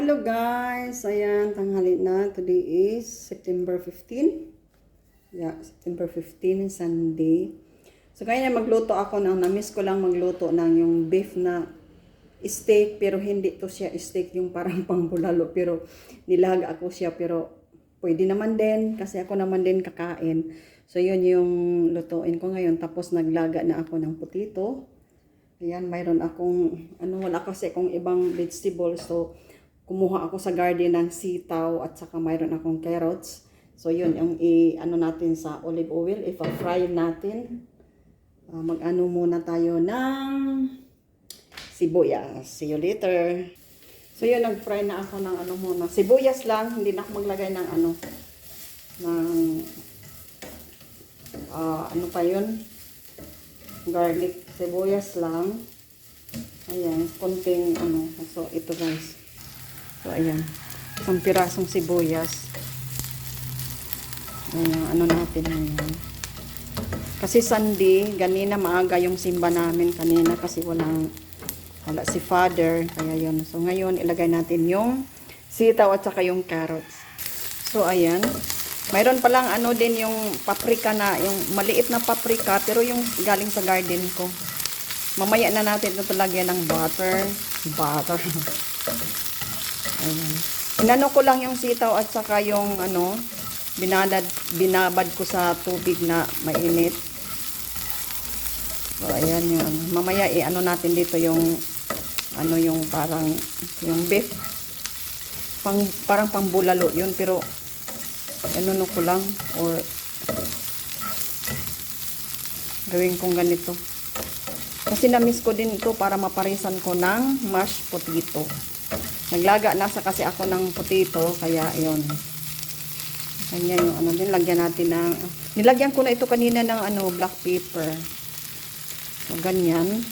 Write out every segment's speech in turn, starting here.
Hello guys! Ayan, tanghali na. Today is September 15. Yeah, September 15, Sunday. So kaya na magluto ako ng, na-miss ko lang magluto ng yung beef na steak, pero hindi to siya steak yung parang pangbulalo. Pero nilaga ako siya, pero pwede naman din, kasi ako naman din kakain. So yun yung lutuin ko ngayon. Tapos naglaga na ako ng putito. Ayan, mayroon akong, ano, wala kasi akong ibang vegetables. So, kumuha ako sa garden ng sitaw at saka mayroon akong carrots. So, yun, yung i, ano natin sa olive oil, ipa-fry natin. Ah, mag-ano muna tayo ng sibuyas. See you later. So, yun, nag-fry na ako ng ano muna. Sibuyas lang, hindi na ako maglagay ng ano, ng, ah, ano pa yun? garlic, sibuyas lang. Ayan, konting ano. So, ito guys. So, ayan. Isang pirasong sibuyas. Ayan, ano natin ngayon. Kasi Sunday, ganina maaga yung simba namin kanina kasi walang, wala si father. Kaya yun. So, ngayon, ilagay natin yung sitaw at saka yung carrots. So, ayan. Mayroon palang ano din yung paprika na, yung maliit na paprika, pero yung galing sa garden ko. Mamaya na natin ito lagyan ng butter. Butter. Inano ko lang yung sitaw at saka yung ano, binalad, binabad ko sa tubig na mainit. So, ayan yun. Mamaya i-ano natin dito yung ano yung parang yung beef. Pang, parang pambulalo yun, pero ano ko lang or gawin kong ganito kasi na-miss ko din ito para maparisan ko ng mashed potato naglaga nasa kasi ako ng potato kaya yon kanya yung ano din lagyan natin ng nilagyan ko na ito kanina ng ano black pepper so ganyan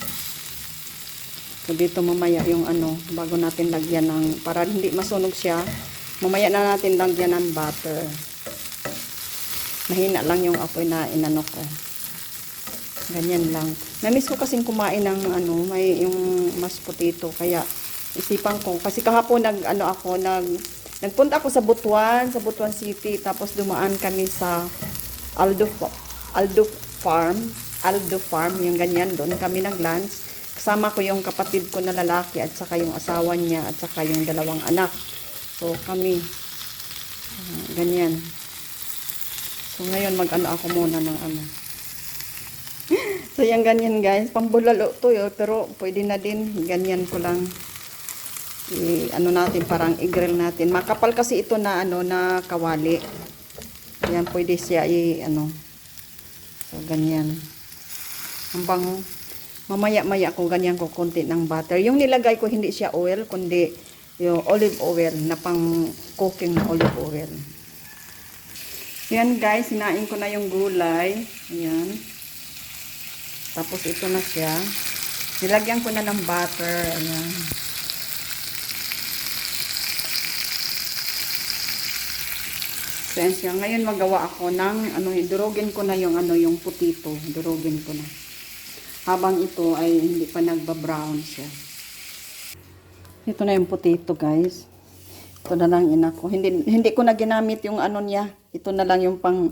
so dito mamaya yung ano bago natin lagyan ng para hindi masunog siya mamaya na natin lagyan ng butter mahina lang yung apoy na inano ko. Ganyan lang. Namiss ko kasing kumain ng ano, may yung mashed potato kaya isipan ko kasi kahapon nag ano ako nag nagpunta ako sa Butuan, sa Butuan City tapos dumaan kami sa Aldo Aldo Farm, Aldo Farm, yung ganyan doon kami nag-lunch. Kasama ko yung kapatid ko na lalaki at saka yung asawa niya at saka yung dalawang anak. So kami uh, ganyan. So, ngayon, mag-ano ako muna ng ano. so, yung ganyan, guys. Pambulalo to, yun. Pero, pwede na din. Ganyan ko lang. I, ano natin, parang i-grill natin. Makapal kasi ito na, ano, na kawali. Ayan, pwede siya i, ano. So, ganyan. Ang bango. Mamaya-maya ko, ganyan ko, konti ng butter. Yung nilagay ko, hindi siya oil, kundi yung olive oil, na pang cooking na olive oil. Yan guys, sinain ko na yung gulay. Ayan. Tapos ito na siya. Nilagyan ko na ng butter. Ayan. Siya. Ngayon magawa ako ng, ano, durugin ko na yung, ano, yung putito. Durugin ko na. Habang ito ay hindi pa nagba-brown siya. Ito na yung putito guys. Ito na lang ina ko. Hindi, hindi ko na ginamit yung ano niya. Ito na lang yung pang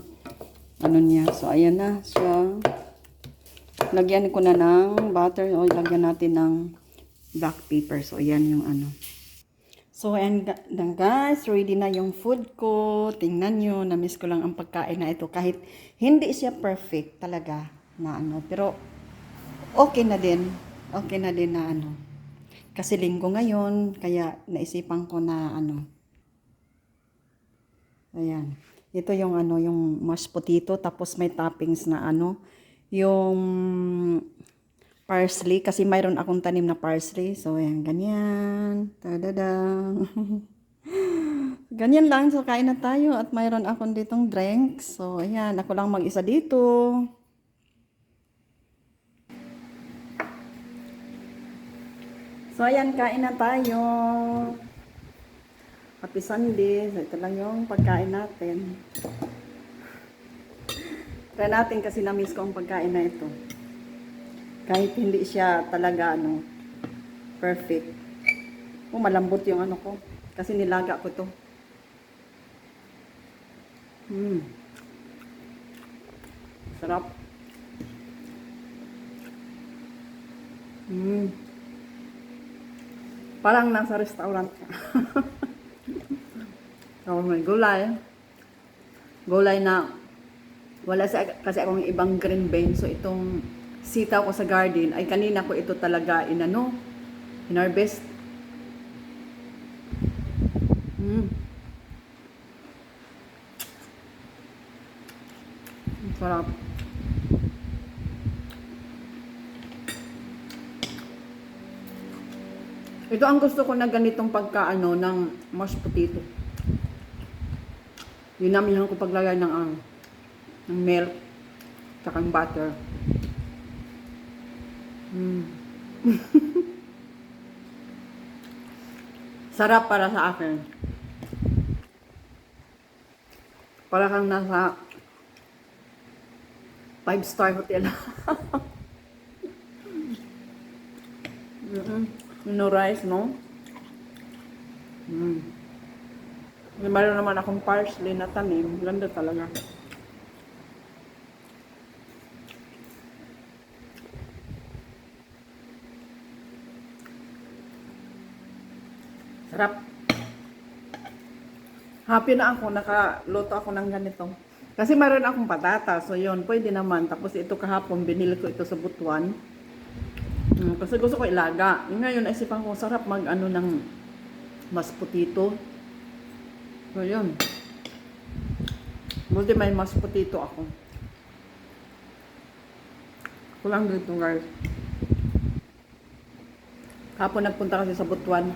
ano niya. So, ayan na siya. Lagyan ko na ng butter. O, lagyan natin ng black pepper. So, ayan yung ano. So, ayan guys. Ready na yung food ko. Tingnan nyo. Na-miss ko lang ang pagkain na ito. Kahit hindi siya perfect talaga na ano. Pero, okay na din. Okay na din na ano. Kasi linggo ngayon, kaya naisipan ko na ano. Ayan. Ito yung ano, yung mashed potato tapos may toppings na ano, yung parsley kasi mayroon akong tanim na parsley. So ayan, ganyan. Tadada. ganyan lang. So kain na tayo at mayroon akong ditong drinks. So ayan, ako lang mag-isa dito. So, ayan, kain na tayo. Happy Sunday. So, ito lang yung pagkain natin. Try natin kasi na-miss ko ang pagkain na ito. Kahit hindi siya talaga, ano, perfect. Oh, malambot yung ano ko. Kasi nilaga ko to. Mm. Sarap. Mm. Parang nasa restaurant ka. oh, may gulay. Gulay na wala sa kasi akong ibang green bean. So itong sitaw ko sa garden ay kanina ko ito talaga inano, inharvest. Mm. Sarap. Ito ang gusto ko na ganitong pagkaano ng mashed potato. Dinamihan ko paglagay ng ang ng milk tsaka butter. Mm. Sarap para sa akin. Para kang nasa five star hotel. mm No rice, no? Mm. May Meron naman akong parsley na tanim. Ganda talaga. Sarap. Happy na ako, nakaluto ako ng ganito. Kasi meron akong patata, so yun, pwede naman. Tapos ito kahapon, binili ko ito sa Butuan. Mm, kasi gusto ko ilaga. Ngayon, naisipan ko, sarap mag ano ng mas putito. So yun. Buti may mas putito ako. Kulang dito guys. Kahapon nagpunta kasi sa Butuan.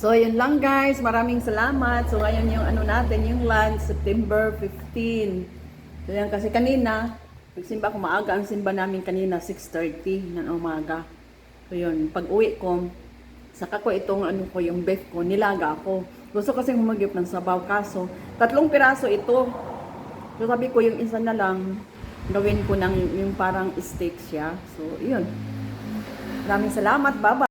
So, yun lang guys. Maraming salamat. So, ngayon yung ano natin, yung lunch, September 15. So, yan kasi kanina, nagsimba ako maaga. Ang simba namin kanina, 6.30 ng umaga. So, yun. Pag uwi ko, saka ko itong ano ko, yung beef ko, nilaga ako. Gusto kasi humagip ng sabaw. Kaso, tatlong piraso ito. So, sabi ko, yung isa na lang, gawin ko ng yung parang steak siya. So, yun. Maraming salamat. Bye-bye.